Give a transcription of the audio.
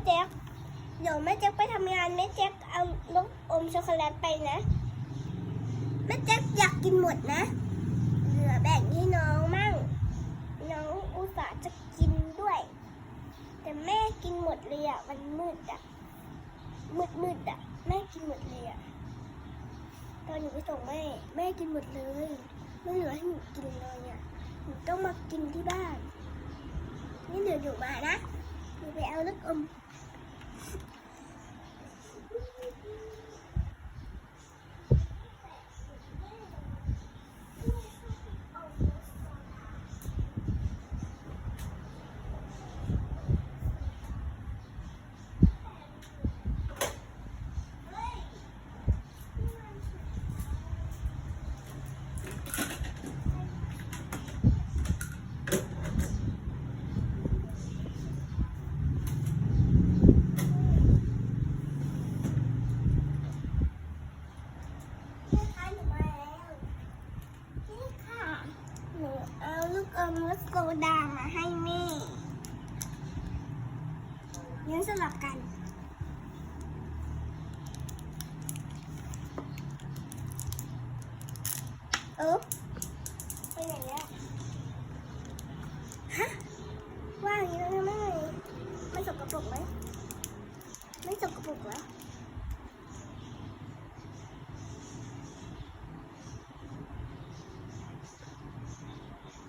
แม่แจ็คไปทำงานแม่แจ็คเอาลูกอมช็อกโกแลตไปนะแม่แจ็คอยากกินหมดนะ เหลือแบ่งให้น้องมั่ง น้องอุตส่าห์จะกินด้วย แต่แม่กินหมดเลยอะมันมืดอะมืดมืดอะแม่กินหมดเลยอะตอนหนูไปส่งแม่แม่กินหมดเลยไม่เหลือให้หนูกินเลยอะหนูต้องมากินที่บ้านนี่เดี๋ยวหนูมานะหนูไปเอาลูกอม นี่ค่ะหนูมาแล้ว นี่ค่ะ หนู เอาลูกอมรสโซดามาให้แม่งั้นสลับกัน เออไปไหนแล้วฮะว่างอย่างนี้แล้วนะแม่มันสกปรกไหมไม่สกปรกเหรอ